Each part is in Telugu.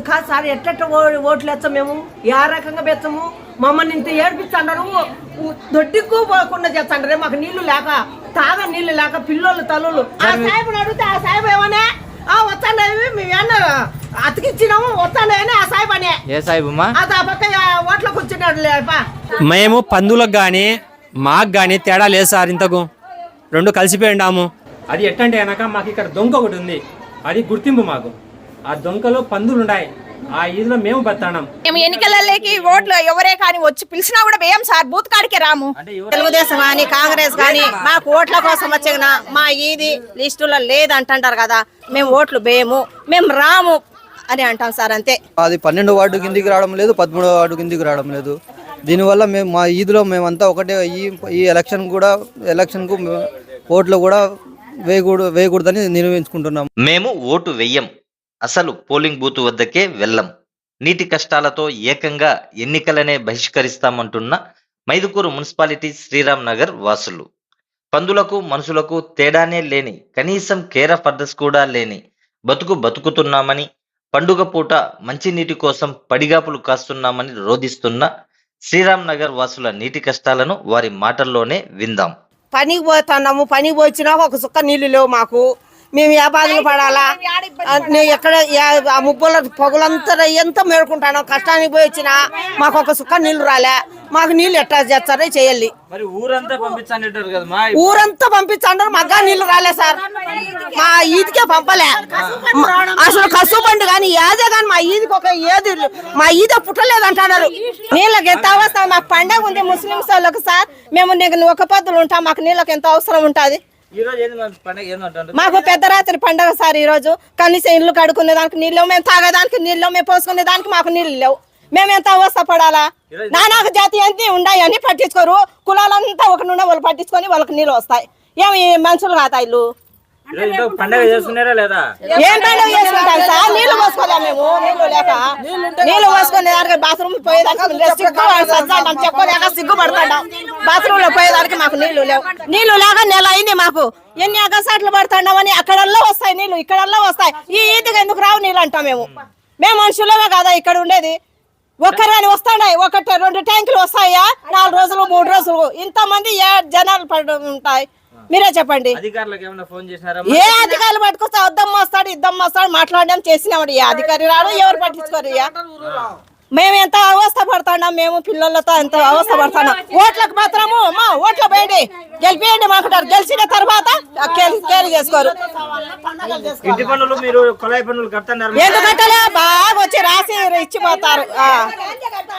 కాదు సార్ ఎట్ట ఓ- ఓట్లు వేస్తాం మేము? ఏ రకంగా పెడతాము మమ్మల్ని ఇంత ఏడిపిస్తాండారు? దొడ్డికు పోకుండా చేస్తాండారే. మాకు నీళ్ళు లేక తాగ నీళ్ళు లేక పిల్లోళ్ళు తల్లులు. ఆ సాయిబుని అడిగితే ఆ సాయిబు ఏమనే? ఆ మేము ఏమన్నా అతికిచ్చినాము వస్తాండేని ఆ సాయిబు అనే. ఏ సాయిబమ్మా అది ఆ పక్క ఓట్లకు వచ్చినాడు లేపా మేము పందులకు కానీ మాకు కానీ తేడా లేదు సార్ ఇంతకు. రెండు కలిసిపోయి ఉన్నాము అది ఎట్టంటే కనుక మాకు ఇక్కడ దొంగ ఒకటి ఉంది. అది గుర్తింపు మాకు. ఆ దొంగలో పందులు ఉన్నాయి ఆ ఈదులో మేము బతాన్నాం మేము ఎన్నికలలోకి ఓట్లు ఎవరే కానీ వచ్చి పిలిచినా కూడా వేయం సార్. బూత్ కాడికే రాము. తెలుగుదేశం కానీ కాంగ్రెస్ కానీ మాకు ఓట్ల కోసం వచ్చిన మా ఈది లిస్టులో లేదంటారు కదా. మేము ఓట్లు వేయము. మేము రాము అని అంటాం సార్ అంతే. అది పన్నెండు వార్డు కిందికి రావడం లేదు పదమూడో వార్డు కిందికి రావడం లేదు. దీనివల్ల మేము మా ఈదులో మేమంతా ఒకటే ఈ ఈ ఎలక్షన్ కూడా ఎలక్షన్కు ఓట్లు కూడా వేయకూడదు వేయకూడదని నిర్వహించుకుంటున్నాం మేము ఓటు వెయ్యం అసలు పోలింగ్ బూత్ వద్దకే వెళ్ళం. నీటి కష్టాలతో ఏకంగా ఎన్నికలనే బహిష్కరిస్తామంటున్న మైదుకూరు మున్సిపాలిటీ శ్రీరామ్ నగర్ వాసులు. పందులకు మనుషులకు తేడానే లేని కనీసం కేర్ ఆఫ్ అడ్రస్ కూడా లేని బతుకు బతుకుతున్నామని పండుగ పూట మంచినీటి కోసం పడిగాపులు కాస్తున్నామని రోధిస్తున్న శ్రీరామ్ నగర్ వాసుల నీటి కష్టాలను వారి మాటల్లోనే విందాం. పనికి పోతున్నాము పనికి పోయినా ఒక సుక్క నీళ్ళు లేవు మాకు. మేము ఏ బాధలు పడాలా? ఎక్కడ ఆ ముబ్బల పొగలంతా ఎంత మేడుకుంటాను కష్టానికి పోయి వచ్చినా మాకు ఒక సుక్క నీళ్ళు రాలే. మాకు నీళ్ళు ఎట్టా చేస్తారో చేయాలి. మరి ఊరంతా పంపించండి కదమ్మా ఊరంతా పంపించంటారు మగ్గా నీళ్ళు రాలే సార్. మా ఈదికే పంపలే. అసలు కసు బండి కానీ ఏదే కానీ మా ఈదికి ఒక ఏది మా ఈద పుట్టలేదు అంటున్నారు నీళ్ళకి ఎంత అవసరం? మాకు పండగ ఉంది ముస్లింస్ వాళ్ళకి సార్. మేము నీకు ఒక పొద్దులు ఉంటాం మాకు నీళ్ళకి ఎంత అవసరం ఉంటుంది? మాకు పెద్ద రాత్రి పండగ సార్ ఈ రోజు. కనీసం ఇల్లు కడుక్కునే దానికి నీళ్ళు మేము తాగేదానికి నీళ్ళు మేము పోసుకునే దానికి మాకు నీళ్ళు లేవు. మేము ఎంత అవస్థ పడాలా నానాక జాతి అన్ని అని పట్టించుకోరు. కులాలంతా ఒక నుండి వాళ్ళు పట్టించుకొని వాళ్ళకి నీళ్ళు వస్తాయి. ఏమి మనుషులు కాదా పండగ చేసుకున్నారా లేదా? ఏం పండుగ చేసుకుంటాం సార్? నీళ్ళు పోసుకోలే మేము? నీళ్ళు లేక? నీళ్ళు పోసుకునే దానికి బాత్రూమ్ పోయేదాకా సిగ్గు సజ్జాంటాం చెప్పుకోలేక సిగ్గుపడతాం బాత్రూమ్లో పోయేదానికి మాకు నీళ్ళు లేవు. నీళ్ళు లేక నెల అయింది మాకు. ఎన్ని అగసాట్లు పడుతున్నామని అక్కడల్లా వస్తాయి నీళ్ళు ఇక్కడల్లా వస్తాయి. ఈ ఈదిగా ఎందుకు రావు నీళ్ళు అంటాం మేము? మేము మనుషులమే కదా ఇక్కడ ఉండేది? ఒక్కరని వస్తాయి ఒకటి రెండు ట్యాంకులు వస్తాయా? నాలుగు రోజులు మూడు రోజులు. ఇంతమంది ఏ జనాలు పడి ఉంటాయి? మీరే చెప్పండి. అధికారులకు ఏమైనా ఫోన్ చేసినారా? ఏ అధికారులు పట్టుకొస్తే వద్దమ్మ వస్తాడు ఇద్దమ్మ వస్తాడు మాట్లాడడం చేసినాడు ఏ అధికారి రాడు ఎవరు పట్టించుకోరు ఇక. మేము ఎంత అవస్థ పడుతున్నాం మేము పిల్లలతో ఎంత అవస్థ పడుతున్నాం ఓట్లకు మాత్రము మా ఓట్లు పోయండి. గెలిపియండి మాకుంటారు గెలిచిన తర్వాత కేలి చేసుకోరు. కడుతున్నారు. ఎందుకంటే బాగా వచ్చి రాసి ఇచ్చిపోతారు. ఆ.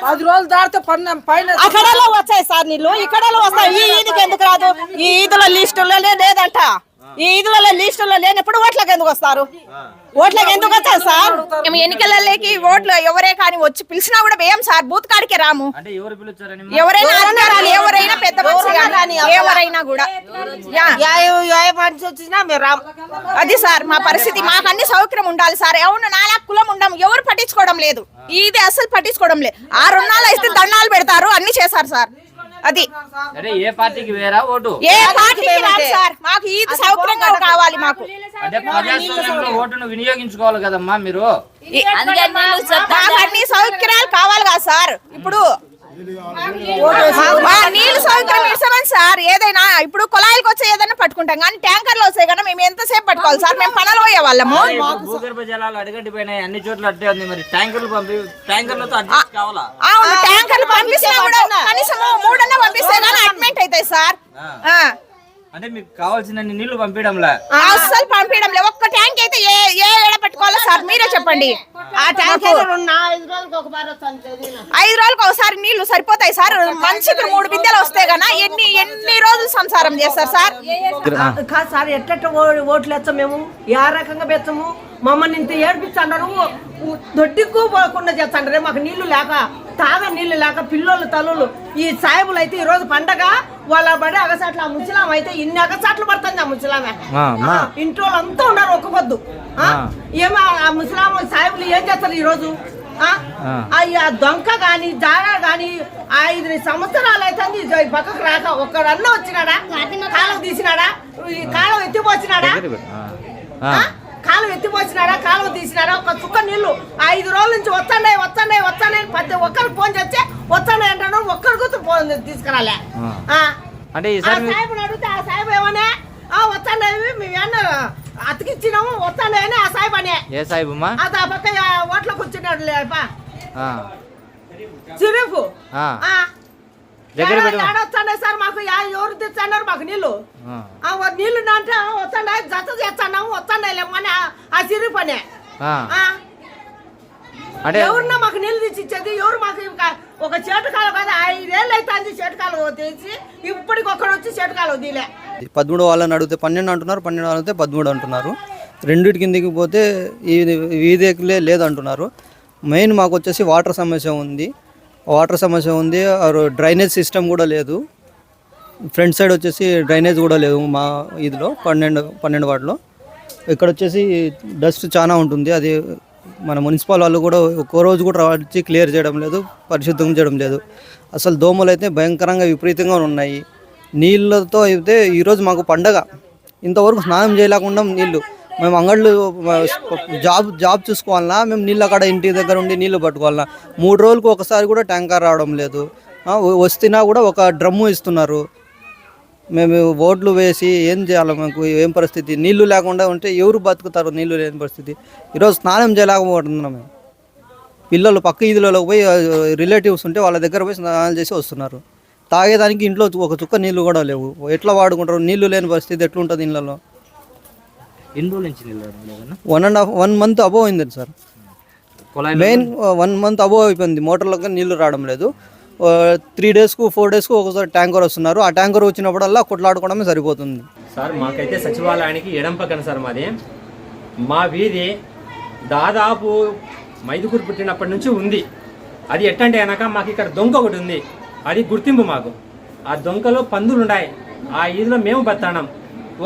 పది రోజులు దాటితే పన్ను పైన అక్కడలో వచ్చాయి సార్ నీళ్ళు. ఇక్కడలో వస్తాయి. ఈ ఈదికి ఎందుకు రాదు? ఈ ఈదుల లిస్టులోనే లేదంట. ఈ ఈదుల లిస్టులో లేనప్పుడు ఓట్లకు ఎందుకు వస్తారు? ఓట్లకు ఎందుకు వస్తారు సార్? మేము ఎన్నికలలోకి ఓట్లు ఎవరే కానీ వచ్చి పిలిచినా కూడా వేయం సార్. బూత్ కాడికే రాము. ఎవరు ఎవరైనా ఎవరైనా పెద్ద ఎవరైనా కూడా. వచ్చినా మేము రాము. అది సార్ మా పరిస్థితి మాకు అన్ని సౌకర్యం ఉండాలి సార్. అవును నాలా కులం ఉండం ఎవరు పట్టించుకోవడం లేదు. ఇది అసలు పట్టించుకోవడం లేదు. ఆ రుణాలు ఇస్తే దండాలు పెడతారు అన్ని చేశారు సార్. అది. అంటే ఏ పార్టీకి వేరా ఓటు? ఏ పార్టీకి రాదు సార్. మాకు ఇది సౌకర్యంగా కావాలి మాకు. అంటే ప్రజాస్వామ్యంలో ఓటును వినియోగించుకోవాలి కదమ్మా మీరు? ఈ- మాకు అన్ని సౌకర్యాలు కావాలి కదా సార్. ఇప్పుడు నీళ్ళు సౌకర్యం ఇస్తామని సార్. ఏదైనా ఇప్పుడు కుళాయిలకు వచ్చే ఏదైనా పట్టుకుంటాం కానీ ట్యాంకర్లు వస్తాయి కదా మేము ఎంతసేపు పట్టుకోవాలి సార్? మేము పనులు పోయే వాళ్ళము. భూగర్భ జలాలు అడగంటిపోయినాయి అన్ని చోట్ల అట్టే ఉంది మరి. ట్యాంకర్లు పంపి ట్యాంకర్లతో అడ్జస్ట్ కావాలా? అవును ట్యాంకర్లు పంపిస్తున్నా కూడా కనీసం మూడన్నా పంపిస్తే కానీ అడ్మిట్ అవుతాయి సార్. అంటే మీకు కావాల్సిన నీళ్ళు పంపించడంలా? అస్సలు పంపించడం లేదు. ఒక్క ట్యాంక్ అయితే ఏ ఏ ఏడ పెట్టుకోవాలో సార్ మీరే చెప్పండి. ఆ ట్యాంక్ ఐదు రోజులకు ఒక బార్ వస్తుంది ఐదు రోజులకు ఒకసారి నీళ్ళు సరిపోతాయి సార్. మనిషికి మూడు బిందెలు వస్తే గనా ఎన్ని ఎన్ని రోజులు సంసారం చేస్తారు సార్? కాదు సార్ ఎట్ట ఓట్లు వేస్తాం మేము? ఏ రకంగా పెడతాము మమ్మల్ని ఇంత ఏడిపిస్తాండారు? దొడ్డికు పోకుండా చేస్తాండారే. మాకు నీళ్ళు లేక తాగ నీళ్ళు లేక పిల్లోళ్ళు తల్లులు ఈ సాయిబులు అయితే ఈ రోజు పండగ. వాళ్ళ బడి అగసాట్లు ఆ ముసలాం అయితే ఇన్ని అగసాట్లు పడుతుంది ఆ ముసలామే. ఆ, ఇంట్లో వాళ్ళంతా ఉన్నారు ఒక్క పొద్దు ఆ? ఏమో ఆ ముసలాం సాయిబులు ఏం చేస్తారు ఈ రోజు ఆ? దొంక గాని జాగా గాని ఐదు సంవత్సరాలు అవుతుంది ఈ పక్కకు రాక ఒక్కడన్నా వచ్చినాడా? కాలం తీసినాడా? ఈ కాలం ఎత్తిపోచ్చినాడా కాలువ ఎత్తిపోసినారా కాలువ తీసినారా? ఒక చుక్క నీళ్ళు ఐదు రోజుల నుంచి వస్తున్నాయి వస్తున్నాయి వస్తున్నాయి ప్రతి ఒక్కరికి ఫోన్ చేస్తే వస్తున్నాయి అంటాను ఒక్కరి గుర్తు ఫోన్ తీసుకురాలే. అంటే సాయిబుని అడిగితే ఆ సాయిబు ఏమనే? ఆ వస్తున్నాయి మేము ఏమన్నా అతికిచ్చినాము వస్తున్నాయి అని ఆ సాయిబు అనే. ఏ అది ఆ పక్క ఓట్లకు వచ్చినాడు లేపా. సిరీఫ్. దగ్గర సార్ మాకు యా- ఎవరు తెచ్చన్నారు మాకు అంటే జత చేస్తున్నాము వస్తున్నాయి లేమని ఆ-. ఆ. అంటే ఎవరన్నా మాకు నీళ్ళు తెచ్చి ఇచ్చేది ఎవరు మాకు ఒక చేటుకాలు కాదు ఐదేళ్ళు అవుతుంది చేటుకాలు తెచ్చి ఇప్పటికి ఒక్కడు వచ్చి చేటుకాలు వదిలే పదమూడు వాళ్ళని అడిగితే పన్నెండు అంటున్నారు పన్నెండు వాళ్ళని అడిగితే పదమూడు అంటున్నారు రెండింటి కిందికి పోతే ఈ వీధిలే లేదంటున్నారు మెయిన్ మాకు వచ్చేసి వాటర్ సమస్య ఉంది వాటర్ సమస్య ఉంది ఆ డ్రైనేజ్ సిస్టమ్ కూడా లేదు. ఫ్రంట్ సైడ్ వచ్చేసి డ్రైనేజ్ కూడా లేదు మా ఇదిలో పన్నెండు పన్నెండు వాటిలో ఇక్కడ వచ్చేసి డస్ట్ చాలా ఉంటుంది అది మన మున్సిపల్ వాళ్ళు కూడా ఒక్కో రోజు కూడా వచ్చి క్లియర్ చేయడం లేదు పరిశుద్ధం చేయడం లేదు. అసలు దోమలు అయితే భయంకరంగా విపరీతంగా ఉన్నాయి. నీళ్ళతో అయితే ఈరోజు మాకు పండగ. ఇంతవరకు స్నానం చేయలేకుండా నీళ్ళు మేము అంగళ్ళు జాబ్ జాబ్ చూసుకోవాలన్నా మేము నీళ్ళ అక్కడ ఇంటి దగ్గర ఉండి నీళ్ళు పట్టుకోవాలన్నా. మూడు రోజులకు ఒకసారి కూడా ట్యాంకర్ రావడం లేదు. వస్తున్నా కూడా ఒక డ్రమ్ము ఇస్తున్నారు. మేము ఓట్లు వేసి ఏం చేయాలి మాకు ఏం పరిస్థితి? నీళ్ళు లేకుండా ఉంటే ఎవరు బతుకుతారు నీళ్ళు లేని పరిస్థితి? ఈరోజు స్నానం చేయలేకపోతున్నాం మేము. పిల్లలు పక్క ఈదులలో పోయి రిలేటివ్స్ ఉంటే వాళ్ళ దగ్గర పోయి స్నానాలు చేసి వస్తున్నారు. తాగేదానికి ఇంట్లో ఒక చుక్క నీళ్ళు కూడా లేవు. ఎట్లా వాడుకుంటారు? నీళ్ళు లేని పరిస్థితి ఎట్లుంటుంది ఇళ్ళలో? ఎన్ని రోజుల నుంచి నీళ్ళు రావడం లేదన్నా one and half one month above అయింది సార్. కుళాయి మెయిన్ వన్ మంత్ అబోవ్ అయిపోయింది. మోటార్లకు నీళ్ళు రావడం లేదు. త్రీ డేస్కు ఫోర్ డేస్కు ఒకసారి ట్యాంకర్ వస్తున్నారు. ఆ ట్యాంకర్ వచ్చినప్పుడల్లా కొట్లాడుకోవడమే సరిపోతుంది. సార్ మాకైతే సచివాలయానికి ఎడం పక్కన సార్ మాది. మా వీధి దాదాపు మైదుకూరు పుట్టినప్పటి నుంచి ఉంది. అది ఎట్టంటే కనుక మాకు ఇక్కడ దొంగ ఒకటి ఉంది. అది గుర్తింపు మాకు. ఆ దొంగలో పందులు ఉన్నాయి ఆ ఈదిలో మేము బతాడం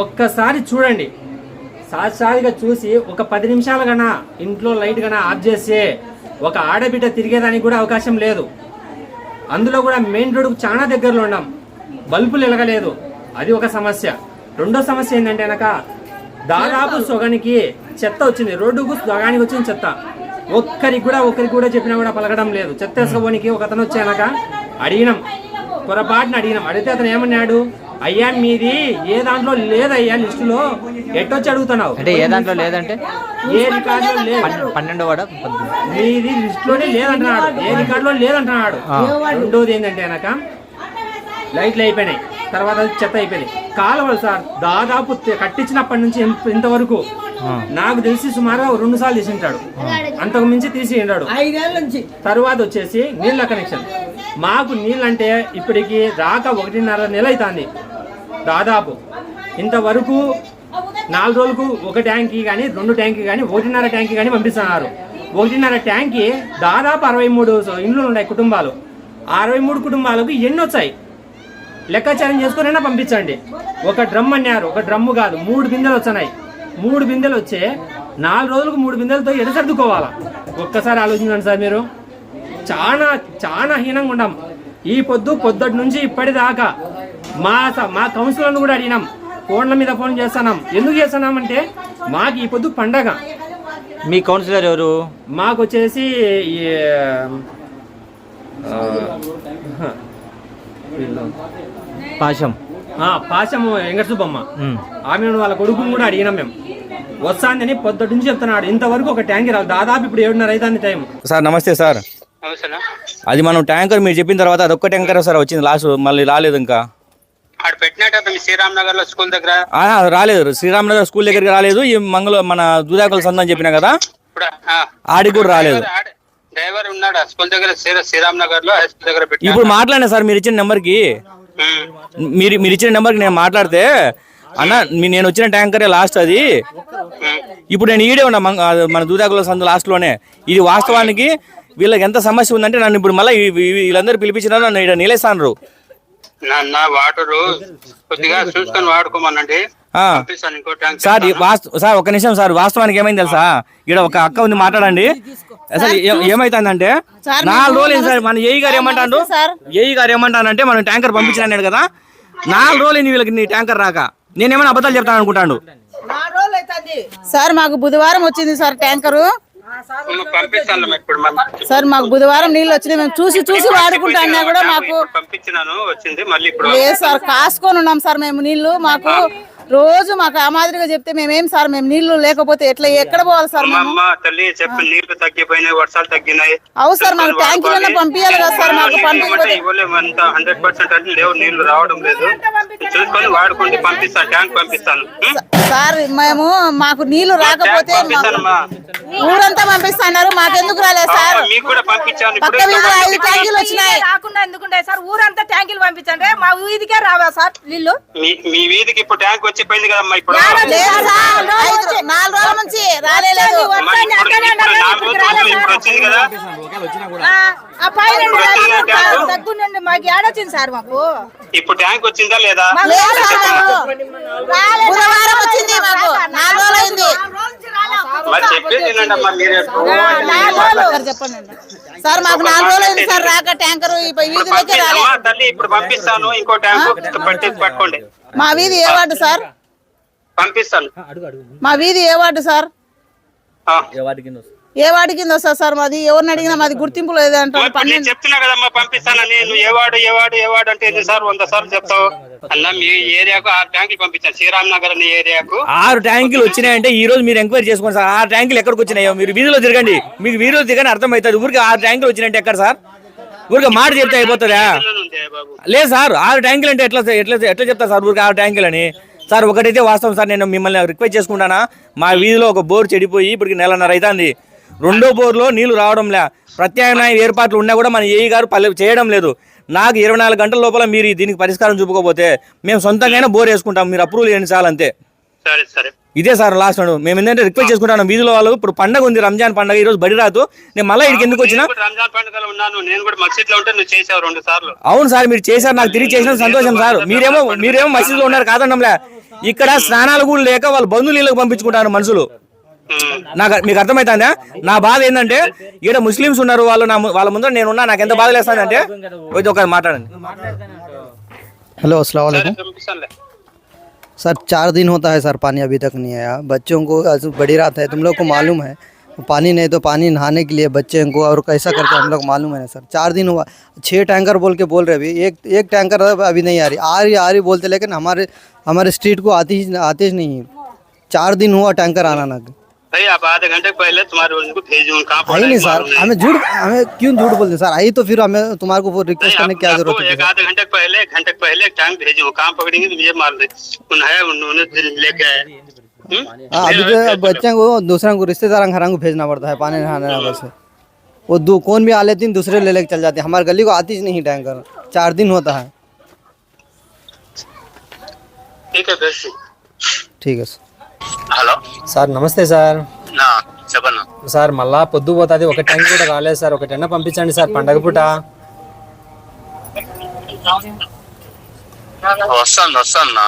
ఒక్కసారి చూడండి. సాక్షాత్గా చూసి ఒక పది నిమిషాలు కన్నా ఇంట్లో లైట్ కన్నా ఆఫ్ చేసి ఒక ఆడబిడ్డ తిరిగేదానికి కూడా అవకాశం లేదు. అందులో కూడా మెయిన్ రోడ్డుకు చాలా దగ్గరలో ఉన్నాం. బల్బులు ఎలగలేదు అది ఒక సమస్య. రెండో సమస్య ఏంటంటే కనుక దాదాపు సొగనికి చెత్త వచ్చింది. రోడ్డుకు సొగానికి వచ్చింది చెత్త. ఒక్కరికి కూడా ఒక్కరికి కూడా చెప్పినా కూడా పలకడం లేదు. చెత్త వేసుకోవడానికి ఒక అతను వచ్చానక అడిగినాం. పొరపాటున అడిగినాం. అడిగితే అతను ఏమన్నాడు? అయ్యా మీది ఏ దాంట్లో లేదయ్యా లిస్టులో? ఎట్టొచ్చి అడుగుతున్నావు? అంటే ఏ దాంట్లో లేదంటే? ఏ రికార్డులో లేదు. పన్నె- పన్నెండు వాడ. మీది లిస్ట్లోనే లేదంటున్నాడు. ఏ రికార్డ్లో లేదంటున్నాడు రెండోది ఏంటంటే కనుక లైట్లు అయిపోయినాయి. తర్వాత చెత్త అయిపోయింది. కాలువలు సార్ దాదాపు కట్టించినప్పటి నుంచి ఇంత- ఇంతవరకు నాకు తెలిసి సుమారుగా రెండు సార్లు తీసి ఉంటాడు అంతకు మించి తీసి ఉంటాడు తరువాత వచ్చేసి నీళ్ళ కనెక్షన్ మాకు నీళ్ళంటే ఇప్పటికి రాక ఒకటిన్నర నెల అవుతుంది దాదాపు. ఇంతవరకు నాలుగు రోజులకు ఒక ట్యాంకీ కానీ రెండు ట్యాంకీ కానీ ఒకటిన్నర ట్యాంకీ కానీ పంపిస్తున్నారు. ఒకటిన్నర ట్యాంకీ దాదాపు అరవై మూడు ఇండ్లు ఉన్నాయి కుటుంబాలు. అరవై మూడు కుటుంబాలకు ఎన్ని వచ్చాయి? లెక్కాచారం చేసుకునైనా పంపించండి. ఒక డ్రమ్ అన్నారు ఒక డ్రమ్ము కాదు మూడు బిందెలు వచ్చినాయి. మూడు బిందెలు వచ్చే నాలుగు రోజులకు మూడు బిందెలతో ఎడ సర్దుకోవాలా? ఒక్కసారి ఆలోచించండి సార్ మీరు. చాలా చాలా హీనంగా ఉండం. ఈ పొద్దు పొద్దుటి నుంచి ఇప్పటిదాకా మా మా కౌన్సిలర్ను కూడా అడిగినాం. ఫోన్ల మీద ఫోన్ చేస్తున్నాం. ఎందుకు చేస్తున్నాం అంటే మాకు ఈ పొద్దు పండగ. మీ కౌన్సిలర్ ఎవరు? మాకు వచ్చేసి పాశం ఆ, పాశం. వెంకట సుబ్బమ్మ ఉమ్. ఆమెను వాళ్ళ కొడుకుని కూడా అడిగినాం మేము. వస్తాందని పొద్దుటి నుంచి చెప్తున్నాడు. ఇంతవరకు ఒక ట్యాంక్ రాదు. దాదాపు ఇప్పుడు ఏడున్నర అవుతుంది టైం సార్ నమస్తే సార్. అది మనం ట్యాంకర్ మీరు చెప్పిన తర్వాత అది ఒక్క ట్యాంకర్ సార్ వచ్చింది. లాస్ట్ మళ్ళీ రాలేదు ఇంకా. ఆడ పెట్టినట్టు మీ శ్రీరామ్ నగర్లో స్కూల్ దగ్గర. రాలేదు. శ్రీరామనగర్ స్కూల్ దగ్గరికి రాలేదు. ఈ మంగళ మన దూదాకుల సందని చెప్పిన కదా? ఇప్పుడు ఆ, ఆడికి కూడా రాలేదు. డ్రైవర్ ఆడ- ఉన్నాడు స్కూల్ దగ్గర శ్రీ- శ్రీరామ్ నగర్లో హై స్కూల్ దగ్గర ఇప్పుడు మాట్లాడినా సార్ మీరు ఇచ్చిన నెంబర్కి? మీరు మీరు ఇచ్చిన నెంబర్కి నేను మాట్లాడితే అన్న నేను వచ్చిన ట్యాంకరే లాస్ట్ అది. ఇప్పుడు నేను ఈడే ఉన్నా మన దూదాకుల సందు లాస్ట్లోనే. ఇది వాస్తవానికి వీళ్ళకి ఎంత సమస్య ఉందంటే నన్ను ఇప్పుడు మళ్ళీ వీళ్ళందరూ పిలిపించినారు నన్ను ఇక్కడ నిలేసాను నాన్న వాటరు కొద్దిగా చూసుకొని వాడుకోమనండి. ఆ. పంపిస్తాను ఇంకో ట్యాంక్ సార్ సార్ ఒక నిమిషం సార్ వాస్తవానికి ఏమైంది తెలుసా? ఇక్కడ ఒక అక్క ఉంది మాట్లాడండి. అసలు ఏ- ఏమైతుందంటే సార్, నాలుగు రోజులు సార్ మన ఏఈ గారు ఏమంటాడు? సార్. ఏఈ గారు ఏమంటానంటే మనం ట్యాంకర్ పంపించినాడు కదా నాలుగు రోజులు వీళ్ళకి నీ ట్యాంకర్ రాక. నేనేమైనా అబద్ధాలు చెప్తాను అనుకుంటాను సార్ మాకు బుధవారం వచ్చింది సార్ ట్యాంకరు. సార్ మాకు బుధవారం నీళ్ళు వచ్చినాయి. మేము చూసి చూసి వాడుకుంటా కూడా మాకు ఇప్పుడు పంపించినాను వచ్చింది. మళ్ళీ ఇప్పుడు లేదు సార్ కాసుకొని ఉన్నాం సార్ మేము నీళ్ళు మాకు రోజు మాకు ఆ మాదిరిగా చెప్తే మేమేం సార్ మేము నీళ్ళు లేకపోతే ఎట్లా ఎక్కడ పోవాలి సార్ మా మేము? అమ్మ తల్లి చెప్పి నీళ్ళు తగ్గిపోయినాయి వర్షాలు తగ్గినాయి. అవు సార్ మాకు ట్యాంకీలన్నా పంపించాలి కదా సార్ మాకు అంత హండ్రెడ్ పర్సెంట్ అంటే లేవు నీళ్ళు రావడం లేదు. చూసుకొని పంపిస్తాను ట్యాంక్ పంపిస్తాను? సార్ మేము మాకు నీళ్ళు రాకపోతే ఊరంతా పంపిస్తున్నారు మాకెందుకు రాలేదు సార్? పక్క ఇప్పుడు వీధిలో ఐదు ట్యాంకీలు వచ్చినాయి. రాకుండా ఎందుకుంటాయి సార్? ఊరంతా ట్యాంకులు పంపించండి. మా వీధికే రావా సార్ నీళ్ళు మీ వీధికి ఇప్పుడు ట్యాంక్ వచ్చిపోయింది కదమ్మా ఇప్పుడు. నాలుగు రోజుల నుంచి రాలేదు అమ్మా, ఇప్పుడు ఇప్పుడు నాలుగు రోజులు ఇప్పుడు వచ్చింది కదా. ఆ పైన ఇప్పుడు వచ్చిందా ట్యాంకు? దగ్గు నుండి మాకు ఏడొచ్చింది సార్ మాకు? ఇప్పుడు ట్యాంక్ వచ్చిందా లేదా? బుధవారం వచ్చింది మాకు. నాలుగు రోజులు అయింది. సార్ చెప్పండి సార్ మాకు నాలుగు రోజులు అయింది సార్ రాక ట్యాంకర్ వీధిలోకి ఇప్పుడు పంపిస్తాను. ఇంకో పట్టుకోండి. మా వీధి ఏ వార్డు సార్? పంపిస్తాను. మా వీధి ఏ వార్డు సార్? ఆ. ఏ వార్డు కింద వస్తుంది సార్ మాది? ఎవరిని అడిగినా మాది గుర్తింపు లేదు మరి అంటారు ఇప్పుడు నేను చెప్తున్నా కదమ్మా పంపిస్తానని నువ్వు ఏ వాడు ఏ వాడు ఏ వాడు అంటే ఎన్ని సార్లు వంద సార్లు చెప్తావు? అన్న మీ ఏరియాకు ఆరు ట్యాంకులు పంపించాను శ్రీరామ్ నగర్ అనే ఏరియాకు. ఆరు ట్యాంకులు వచ్చినాయంటే ఈ రోజు మీరు ఎంక్వైరీ చేసుకోండి సార్. ఆరు ట్యాంకులు ఎక్కడికి వచ్చినాయో? మీరు వీధిలో తిరగండి. మీకు వీధిలో తిరగని అర్థమవుతుంది. ఊరికి ఆరు ట్యాంకులు వచ్చినాయంటే ఎక్కడ సార్? ఊరికి మాట చెప్తే అయిపోతుందా? లేదు సార్ ఆరు ట్యాంకులు అంటే ఎట్లా ఎట్లా ఎట్లా చెప్తా సార్ ఊరికి ఆరు ట్యాంకులు అని సార్ ఒకటైతే వాస్తవం సార్ నేను మిమ్మల్ని రిక్వెస్ట్ చేసుకుంటానా? మా వీధిలో ఒక బోర్ చెడిపోయి ఇప్పటికి నెలన్నర అవుతుంది. రెండో బోర్లో నీళ్ళు రావడం లే ప్రత్యామ్నాయ ఏర్పాట్లు ఉన్నా కూడా మన ఏఈ గారు పల్లె చేయడం లేదు. నాకు ఇరవై నాలుగు గంటల లోపల మీరు దీనికి పరిష్కారం చూపుకోకపోతే మేము సొంతంగానే బోర్ వేసుకుంటాం. మీరు అప్రూవల్ చేయండి చాలు అంతే. సరే సరే. ఇదే సార్ లాస్ట్ అను మేము ఏంటంటే రిక్వెస్ట్ చేసుకుంటాను వీధిలో వాళ్ళు ఇప్పుడు పండగ ఉంది రంజాన్ పండగ. ఈ రోజు బడి రాదు. నేను మళ్ళీ ఇక్కడికి ఎందుకు వచ్చినా? అవును సార్ మీరు చేశారు. నాకు తిరిగి చేసిన సంతోషం సార్. మీరేమో మీరేమో మసీదులో ఉన్నారు కాదన్నంలే ఇక్కడ స్నానాలు కూడా లేక వాళ్ళు బంధువులు ఇళ్ళకి పంపించుకుంటారు మనుషులు. నాకు మీకు అర్థమవుతుందా నా బాధ ఏంటంటే ఇక్కడ ముస్లిమ్స్ ఉన్నారు వాళ్ళు నా ము- వాళ్ళ ముందర నేను ఉన్నా నాకు ఎంత బాధ లేస్తుందంటే ఇది ఒక మాట్లాడండి हेलो अस्सलाम वालेकुम పంపిస్తానులే सर चार दिन होता है सर पानी अभी तक नहीं आया बच्चों को आज बड़ी रात है तुम लोग को मालूम है पानी नहीं तो पानी नहाने के लिए बच्चे को और कैसा करते हैं हम लोग मालूम है ना सर चार दिन हुआ छः टैंकर बोल के बोल रहे अभी एक एक टैंकर अभी नहीं आ रही आ रही आ रही बोलते लेकिन हमारे हमारे स्ट्रीट को आती ही आते ही नहीं है चार दिन हुआ टैंकर आना ना भाई आप आधे घंटे पहले तुम्हारे उनको भेजूँ कहाँ आई नहीं सर हमें झूठ हमें क्यों झूठ बोलते सर? आई तो फिर हमें तुम्हारे को रिक्वेस्ट करने की क्या ज़रूरत है एक आधे घंटे पहले एक घंटे पहले एक टाइम भेजूँ कहाँ पकड़ेंगे तो मुझे मार दे उन्हें उन्होंने लेके आए। हम्म? हाँ अभी जो बच्चे को दूसरे को रिश्तेदार घर को भेजना पड़ता है पानी नहाने से। वो दो कौन भी आ लेती हैं दूसरे ले लेके चल जाते हैं। हमारे गली को आती ही नहीं टैंकर चार दिन होता है। ठीक है ठीक है sir. Hello. Sir namaste sir. నా చెప్పన్నా. సార్ మళ్ళా పొద్దు పోతుంది. ఒక ట్యాంక్ కూడా రాలేదు సార్. ఒక టెన్న పంపించండి సార్ పండగ పూట. వస్తాను వస్తాను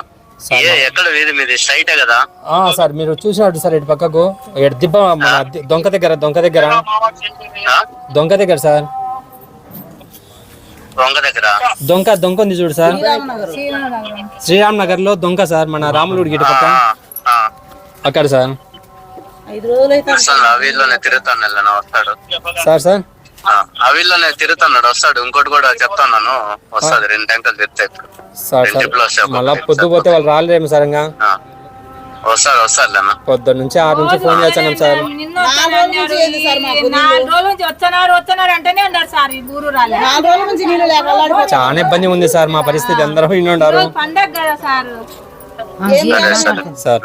ఎక్కడ వీధి మీది? స్ట్రైటే కదా? ఆ, సార్ మీరు చూసినట్టు సార్ ఇటు పక్కకు. ఇటు దిబ్బ మన దొంక దగ్గర దొంక దగ్గర? దొంక దగ్గర సార్. దొంగ దగ్గర? దొంక దొంక ఉంది చూడు సార్. శ్రీరామ్ నగర్లో దొంక సార్ మన రాములుడి గిట పక్క. అక్కడ సార్. తిరుగుతాను వెళ్ళను వస్తాడు. Sir sir. వీధిలోనే తిరుగుతున్నాడు వస్తాడు. ఇంకోటి కూడా చెప్తాను వస్తాడు రెండు ట్యాంకులు తిరుగుతాయి ఇప్పుడు. Sir sir. మళ్ళా పొద్దు పోతే వాళ్ళు రాలేరేమో సార్ ఇంకా. వస్తాడు వస్తాడు అన్న. పొద్దున్న నుంచి ఆరు నుంచి ఫోన్ చేస్తున్నాం సార్. నాలుగు రోజుల నుంచి వస్తున్నారు వస్తున్నారు అంటేనే ఉన్నారు సార్ ఈ ఊరు రాలే. నాలుగు రోజుల నుంచి నీళ్ళు లేక అల్లాడిపోతున్నాం. చాలా ఇబ్బంది ఉంది సార్ మా పరిస్థితి. అందరూ ఇన్ని ఉన్నారు. పండగ కదా సార్. సరే సరే. సార్.